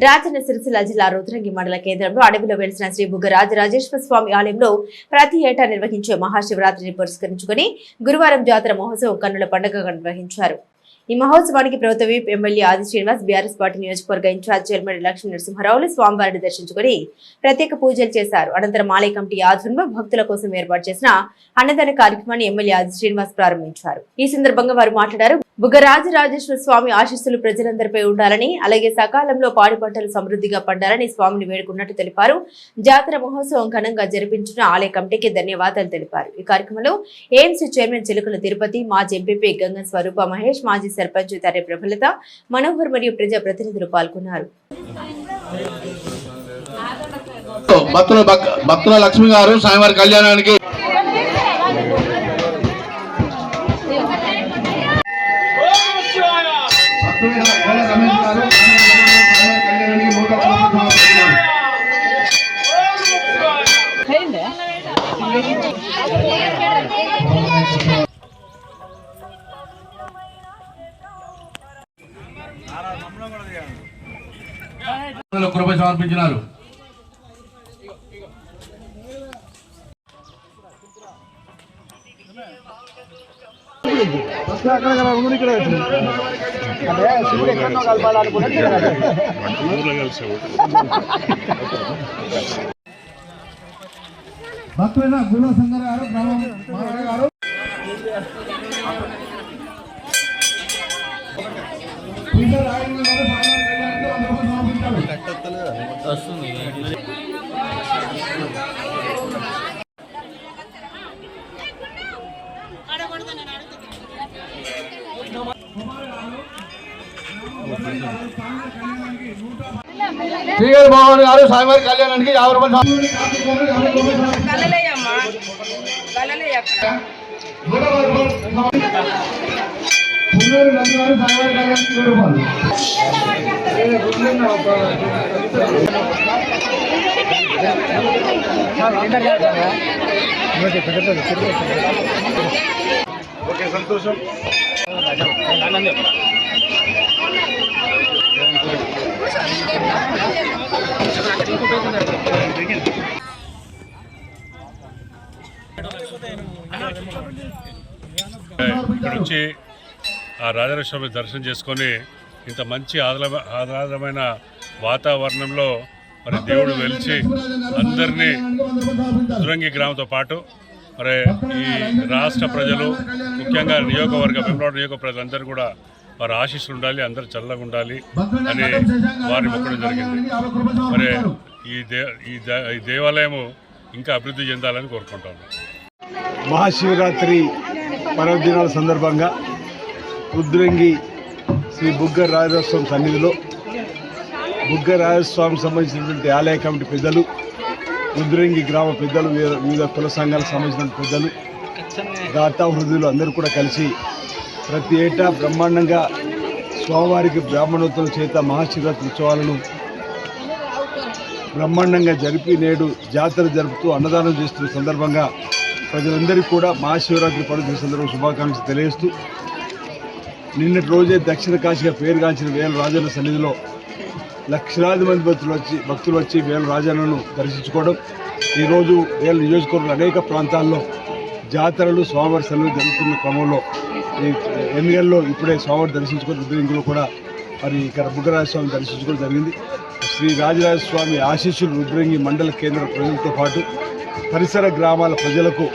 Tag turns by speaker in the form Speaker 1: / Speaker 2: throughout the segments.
Speaker 1: రాజన్న సిరిసిల్ల జిల్లా రుద్రంగి మండల కేంద్రంలో అడవిలో వెలిసిన శ్రీ బుగ్గ రాజరాజేశ్వర స్వామి ఆలయంలో ప్రతి ఏటా నిర్వహించే మహాశివరాత్రిని పురస్కరించుకుని గురువారం జాతర మహోత్సవం కన్నుల పండుగ నిర్వహించారు. ఈ మహోత్సవానికి ప్రభుత్వ whip MLA Adi Srinivas BRS party నియోజకవర్గ ఇన్ఛార్జ్ చైర్మన్ లక్ష్మీ నరసింహారావులు స్వామివారిని దర్శించుకుని ప్రత్యేక పూజలు చేశారు. అనంతరం ఆలయ కమిటీ ఆధ్వర్యంలో భక్తుల కోసం ఏర్పాటు చేసిన అన్నదాన కార్యక్రమాన్ని ఎమ్మెల్యే ఆది శ్రీనివాస్ ప్రారంభించారు. ఈ సందర్భంగా వారు మాట్లాడారు. బుగ్గరాజరాజేశ్వర స్వామి ఆశీస్సులు ప్రజలందరిపై ఉండాలని అలాగే సకాలంలో పాడి పంటలు సమృద్ధిగా పండాలని స్వామిని వేడుకున్నట్టు తెలిపారు. జాతర మహోత్సవం ఘనంగా జరిపించిన ఆలయ కమిటీకి ధన్యవాదాలు తెలిపారు. ఈ కార్యక్రమంలో ఎయిమ్స్ చైర్మన్ చిలుకల తిరుపతి మాజీ ఎంపీపీ గంగన్ స్వరూప మహేష్ మాజీ సర్పంచ్ తరే ప్రభలత మనోహర్ మరియు ప్రజా ప్రతినిధులు పాల్గొన్నారు.
Speaker 2: భక్తుల లక్ష్మి గారు స్వామివారి కళ్యాణానికి కృప సమర్పించినారు. భక్తులైన గురువ సంగర్ గారు గ్రామం గారు. శ్రీధర్ సమర్పించారు. శ్రీగారి మోహన్ గారు స్వామివారి కళ్యాణానికి యాభై రూపాయలు సమర్పించారు.
Speaker 3: కలలేయమ్మా కలలేయ
Speaker 2: పుల్లూరు నంది గారు స్వామివారి కళ్యాణానికి నూరు రూపాయలు
Speaker 4: ఇక్కడ వచ్చి ఆ రాజరాజస్వామి దర్శనం చేసుకొని ఇంత మంచి ఆహ్లాద ఆహ్లాదమైన వాతావరణంలో మరి దేవుడు వెలిచి అందరినీ దురంగి గ్రామంతో పాటు మరి ఈ రాష్ట్ర ప్రజలు ముఖ్యంగా నియోజకవర్గ వెంబడి నియోజక ప్రజలందరూ కూడా వారి ఆశీస్సులు ఉండాలి అందరూ చల్లగా ఉండాలి అని వారి మొక్కడం జరిగింది. మరి ఈ దే ఈ దే- ఈ దేవాలయము ఇంకా అభివృద్ధి చెందాలని కోరుకుంటాను.
Speaker 5: మహాశివరాత్రి పర్వదినాల సందర్భంగా రుద్రంగి శ్రీ బుగ్గ రాజస్వామి సన్నిధిలో బుగ్గ రాజస్వామికి సంబంధించినటువంటి ఆలయ కమిటీ పెద్దలు రుద్రంగి గ్రామ పెద్దలు వివిధ వివిధ కుల సంఘాలకు సంబంధించిన పెద్దలు దాతా హృదయులు అందరూ కూడా కలిసి ప్రతి ఏటా బ్రహ్మాండంగా స్వామివారికి బ్రాహ్మణోత్సవం చేత మహాశివరాత్రి ఉత్సవాలను బ్రహ్మాండంగా జరిపి నేడు జాతర జరుపుతూ అన్నదానం చేస్తున్న సందర్భంగా ప్రజలందరికీ కూడా మహాశివరాత్రి పండుగ సందర్భంగా శుభాకాంక్షలు తెలియజేస్తూ నిన్నటి రోజే దక్షిణ కాశీగా పేరుగాంచిన వేల రాజన్న సన్నిధిలో లక్షలాది మంది భక్తులు వచ్చి భక్తులు వచ్చి వేల రాజన్నను దర్శించుకోవడం. ఈరోజు వేల నియోజకవర్గంలో అనేక ప్రాంతాల్లో జాతరలు స్వామివారి సన్నిధి జరుగుతున్న క్రమంలో ఈ ఎన్నికల్లో ఇప్పుడే స్వామివారి దర్శించుకొని రుద్రింగులో కూడా మరి ఇక్కడ బుగ్గరాజస్వామి దర్శించుకోవడం జరిగింది. శ్రీ రాజరాజస్వామి ఆశీస్సులు రుద్రంగి మండల కేంద్ర ప్రజలతో పాటు పరిసర గ్రామాల ప్రజలకు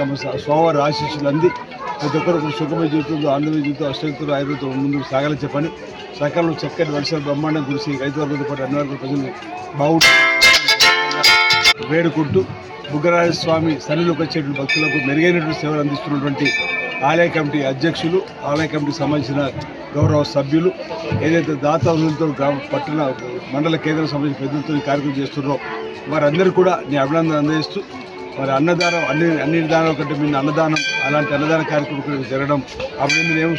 Speaker 5: తమ స- స్వామివారి ఆశీస్సులు అంది. ప్రతి ఒక్కరు కూడా సుఖమయ జీవితంతో ఆనందమయ జీవితం అష్టంతో ఆయుర్వేదంతో ముందుకు సాగాలని చెప్పని సకాలంలో చక్కటి వర్షాలు బ్రహ్మాండం కురిసి రైతు వర్గంతో పాటు అన్ని వర్గాల ప్రజలు బాగుంటుంది వేడుకుంటూ బుగ్గరాజస్వామి సన్నిలోకి వచ్చేటువంటి భక్తులకు మెరుగైనటువంటి సేవలు అందిస్తున్నటువంటి ఆలయ కమిటీ అధ్యక్షులు ఆలయ కమిటీకి సంబంధించిన గౌరవ సభ్యులు ఏదైతే దాతలతో గ్రామ పట్టణ మండల కేంద్రం సంబంధించిన పెద్దలతో కార్యక్రమం చేస్తున్నారో వారందరూ కూడా నీ అభినందన అందజేస్తూ మరి అన్నదానం అన్ని అన్ని దానాల కంటే మీ అన్నదానం అలాంటి అన్నదాన కార్యక్రమం ఇక్కడ జరగడం అభినందనీయం